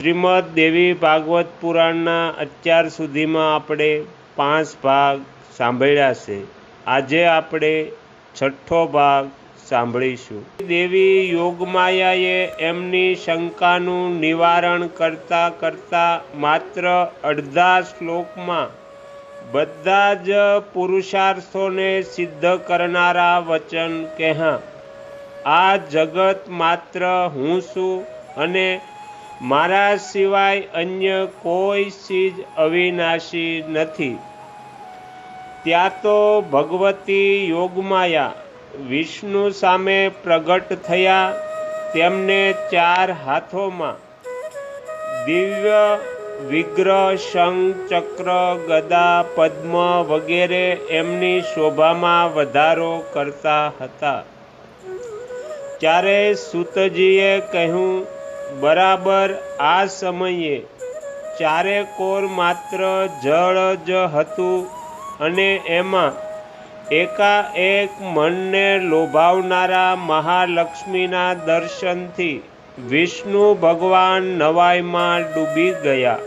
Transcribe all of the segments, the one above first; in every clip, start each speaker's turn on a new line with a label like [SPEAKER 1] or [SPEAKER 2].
[SPEAKER 1] શ્રીમદ દેવી ભાગવત પુરાણના અત્યાર સુધીમાં આપણે પાંચ ભાગ સાંભળ્યા છે. આજે આપણે છઠ્ઠો ભાગ સાંભળીશું. દેવી યોગમાયાએ એમની શંકાનું નિવારણ કરતા કરતા માત્ર અડધા શ્લોકમાં બધા જ પુરુષાર્થોને સિદ્ધ કરનારા વચન કહ્યા આ જગત માત્ર હું છું અને મારા સિવાય અન્ય કોઈ ચીજ અવિનાશી નથી. ત્યાં તો ભગવતી યોગમાયા, વિષ્ણુ સામે પ્રગટ થયા, તેમને ચાર હાથોમાં. દિવ્ય, વિગ્રહ, શંખ, ચક્ર, ગદા, પદ્મ વગેરે એમની શોભામાં વધારો કરતા હતા. ત્યારે સુતજીએ કહ્યું બરાબર આ સમયે ચારે કોર માત્ર જળ જ હતું અને એમાં એકાએક મનને લોભાવનારા મહાલક્ષ્મીના દર્શનથી વિષ્ણુ ભગવાન નવાઈમાં ડૂબી ગયા.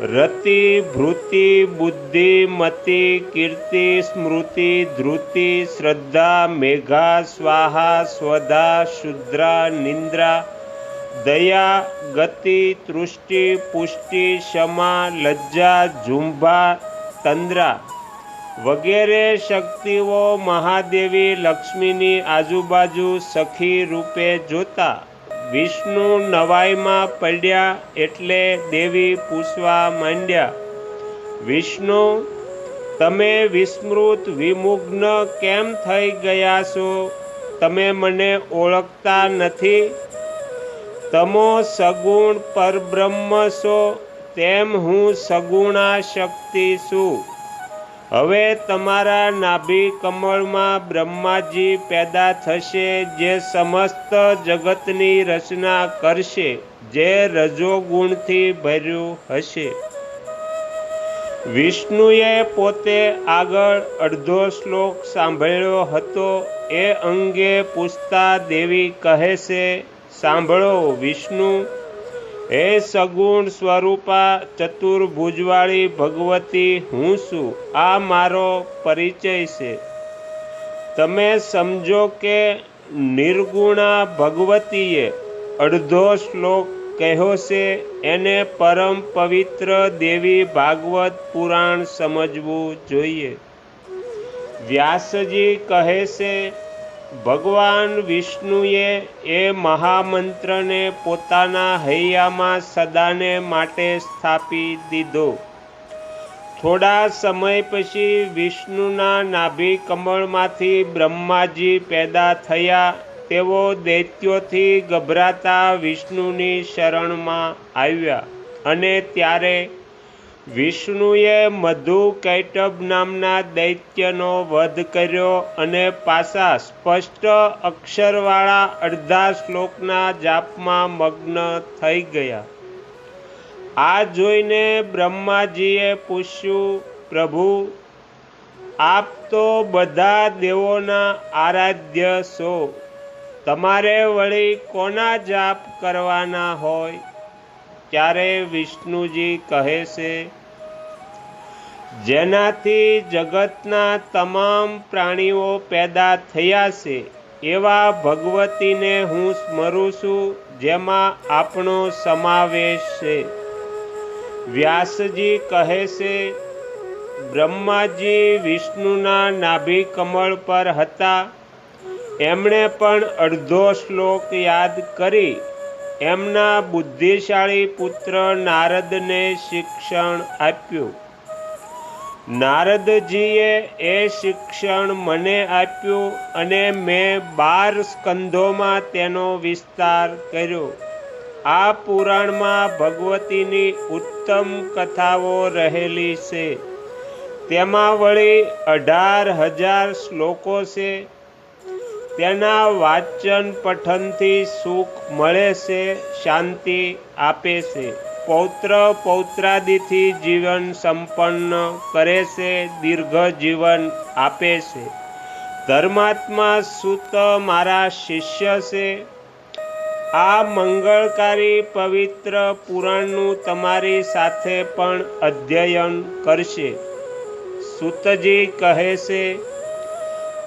[SPEAKER 1] રતિ, ભૃતિ, બુદ્ધિ, મતિ, કીર્તિ, સ્મૃતિ ધૃતિ શ્રદ્ધા, મેઘા, સ્વાહા, સ્વધા, શુદ્રા, નિંદ્રા દયા, ગતિ, તૃષ્ટિ, પુષ્ટિ, ક્ષમા, લજ્જા ઝુંભા તંદ્રા વગેરે શક્તિઓ મહાદેવી લક્ષ્મીની આજુબાજુ સખી રૂપે જોતા વિષ્ણુ નવાઈમાં પડ્યા એટલે દેવી પૂછવા માંડ્યા, વિષ્ણુ, તમે વિસ્મૃત વિમુગ્ન કેમ થઈ ગયા છો? તમે મને ઓળખતા નથી? તમો સગુણ પરબ્રહ્મ છો તેમ હું સગુણા શક્તિ છું. હવે તમારા નાભી કમળમાં બ્રહ્માજી પેદા થશે, જે સમસ્ત જગતની રચના કરશે, જે રજોગુણથી ભર્યું હશે. વિષ્ણુએ પોતે આગળ અડધો શ્લોક સાંભળ્યો હતો, એ અંગે પૂછતા દેવી કહે છે સાંભળો, વિષ્ણુ. હે સગુણ સ્વરૂપા, ચતુર્ભુજવાળી ભગવતી, હું છું. આ મારો પરિચય છે. તમે સમજો કે નિર્ગુણા ભગવતીએ અડધો શ્લોક કહ્યો છે, એને પરમ પવિત્ર દેવી ભાગવત પુરાણ સમજવું જોઈએ. વ્યાસજી કહે છે ભગવાન વિષ્ણુએ એ મહામંત્રને પોતાના હૈયામાં સદાને માટે સ્થાપી દીધો. થોડા સમય પછી વિષ્ણુના નાભી કમળમાંથી બ્રહ્માજી પેદા થયા. તેઓ દૈત્યોથી ગભરાતા વિષ્ણુની શરણમાં આવ્યા અને ત્યારે વિષ્ણુએ મધુ કૈટબ નામના દૈત્યનો વધ કર્યો અને પાછા સ્પષ્ટ અક્ષરવાળા અડધા શ્લોકના જાપમાં મગ્ન થઈ ગયા. આ જોઈને બ્રહ્માજીએ પૂછ્યું, પ્રભુ, આપ તો બધા દેવોના આરાધ્ય છો. તમારે વળી કોના જાપ કરવાના હોય? ત્યારે વિષ્ણુજી કહે છે? જેનાથી જગતના તમામ પ્રાણીઓ પેદા થયા છે, એવા ભગવતીને હું સ્મરું છું, જેમાં આપણો સમાવેશ છે. વ્યાસજી કહે છે, બ્રહ્માજી વિષ્ણુના નાભી કમળ પર હતા. એમણે પણ અડધો શ્લોક યાદ કરી. એમના બુદ્ધિશાળી પુત્ર નારદને શિક્ષણ આપ્યું. નારદજીએ એ શિક્ષણ મને આપ્યું અને મેં બાર સ્કંધોમાં તેનો વિસ્તાર કર્યો. આ પુરાણમાં ભગવતીની ઉત્તમ કથાઓ રહેલી છે. તેમાં વળી અઢાર હજાર શ્લોકો છે. તેના વાચન પઠનથી સુખ મળે છે, શાંતિ આપે છે. પૌત્ર પૌત્રાદિથી જીવન સંપન્ન કરે છે, દીર્ઘ જીવન આપે છે. ધર્માત્મા સુત મારા શિષ્ય છે. આ મંગળકારી પવિત્ર પુરાણનું તમારી સાથે પણ અધ્યયન કરશે. સુતજી કહે છે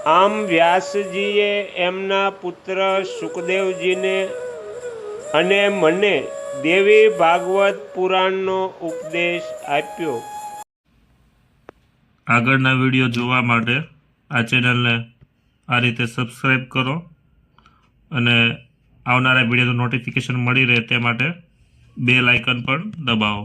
[SPEAKER 1] આમ વ્યાસજીએ એમના પુત્ર સુખદેવજીને અને મને દેવી ભાગવત પુરાણનો ઉપદેશ આપ્યો.
[SPEAKER 2] આગળના વીડિયો જોવા માટે આ ચેનલને આ રીતે સબસ્ક્રાઈબ કરો અને આવનારા વિડીયોનું નોટિફિકેશન મળી રહે તે માટે બે લાઇકન પણ દબાવો.